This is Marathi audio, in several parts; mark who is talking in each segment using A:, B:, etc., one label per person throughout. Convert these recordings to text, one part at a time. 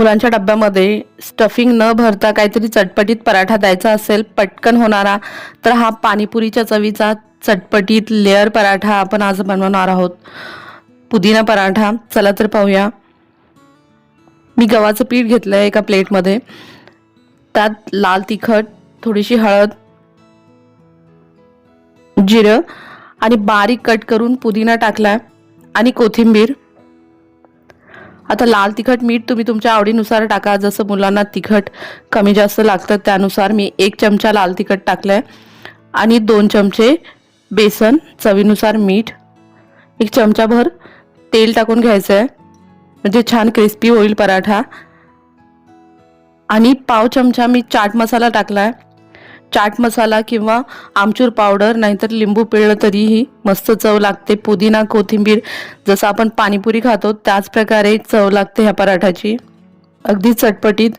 A: मुलांच्या डब्यामध्ये स्टफिंग न भरता काहीतरी चटपटीत पराठा द्यायचा असेल पटकन होणारा तर हा पाणीपुरीच्या चवीचा चटपटीत लेअर पराठा आपण आज बनवणार आहोत. पुदिना पराठा. चला तर पाहूया. मी गव्हाचं पीठ घेतलं आहे एका प्लेटमध्ये. त्यात लाल तिखट थोडीशी हळद जिरं आणि बारीक कट करून पुदिना टाकला आणि कोथिंबीर. आता लाल तिखट मीठ तुम्ही तुमच्या आवडीनुसार टाका. जसं मुलांना तिखट कमी जास्त लागतं त्यानुसार मी एक चमचा लाल तिखट टाकलं आहे आणि दोन चमचे बेसन चवीनुसार मीठ. एक चमचाभर तेल टाकून घ्यायचं आहे म्हणजे छान क्रिस्पी होईल पराठा. आणि पाव चमचा मी चाट मसाला टाकला आहे चाट मसाला किंवा आमचूर पावडर नाहीतर लिंबू पिळलं तरीही मस्त चव लागते. पुदिना कोथिंबीर जसं आपण पाणीपुरी खातो त्याच प्रकारे चव लागते ह्या पराठाची. अगदी चटपटीत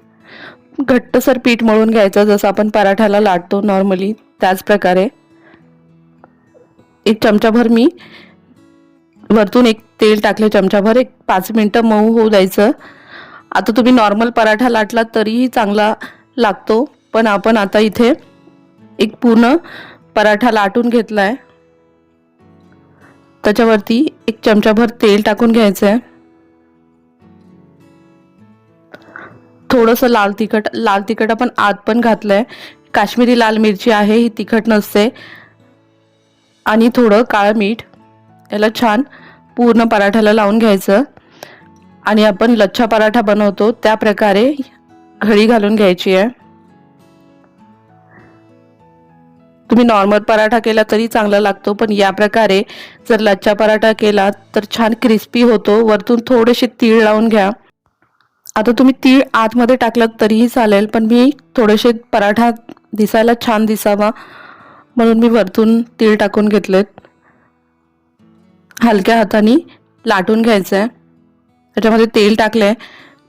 A: घट्टसर पीठ मळून घ्यायचं जसं आपण पराठ्याला लाटतो नॉर्मली त्याच प्रकारे. एक चमचाभर मी वरतून एक तेल टाकले चमचाभर एक पाच मिनटं मऊ होऊ द्यायचं. आता तुम्ही नॉर्मल पराठा लाटला तरीही चांगला लागतो पण आपण आता इथे एक पूर्ण पराठा लाटून घेतला आहे त्याच्यावरती एक चमचाभर तेल टाकून घ्यायचं आहे थोडंसं लाल तिखट लाल तिखट आपण आत पण घातलं आहे काश्मीरी लाल मिरची आहे ही तिखट नसते. आणि थोडं काळं मीठ याला छान पूर्ण पराठ्याला लावून घ्यायचं. आणि आपण लच्छा पराठा बनवतो त्या प्रकारे घडी घालून घ्यायची आहे. तुम्ही नॉर्मल पराठा केला तरी चांगला लागतो पण या प्रकारे जर लच्छा पराठा केला तर छान क्रिस्पी होतो. वरतून थोडेसे तीळ लावून घ्या. आता तुम्ही तीळ आतमध्ये टाकलात तरीही चालेल पण मी थोडेसे पराठा दिसायला छान दिसावा म्हणून मी वरतून तीळ टाकून घेतलेत. हलक्या हाताने लाटून घ्यायचं आहे त्याच्यामध्ये तेल टाकलं आहे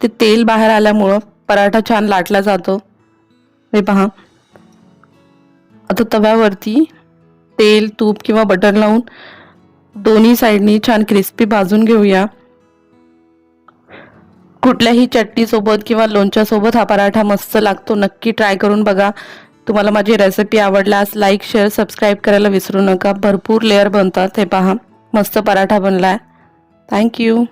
A: ते तेल बाहेर आल्यामुळं पराठा छान लाटला जातो. हे पहा. आता तव्यावरती तेल तूप किंवा बटर लावून दोन्ही साईडनी छान क्रिस्पी भाजून घेऊया. कुठल्याही चटणीसोबत किंवा लोणच्यासोबत हा पराठा मस्त लागतो. नक्की ट्राय करून बघा. तुम्हाला माझी रेसिपी आवडल्यास लाईक शेअर सबस्क्राईब करायला विसरू नका. भरपूर लेअर बनतात. हे पहा मस्त पराठा बनला आहे थँक्यू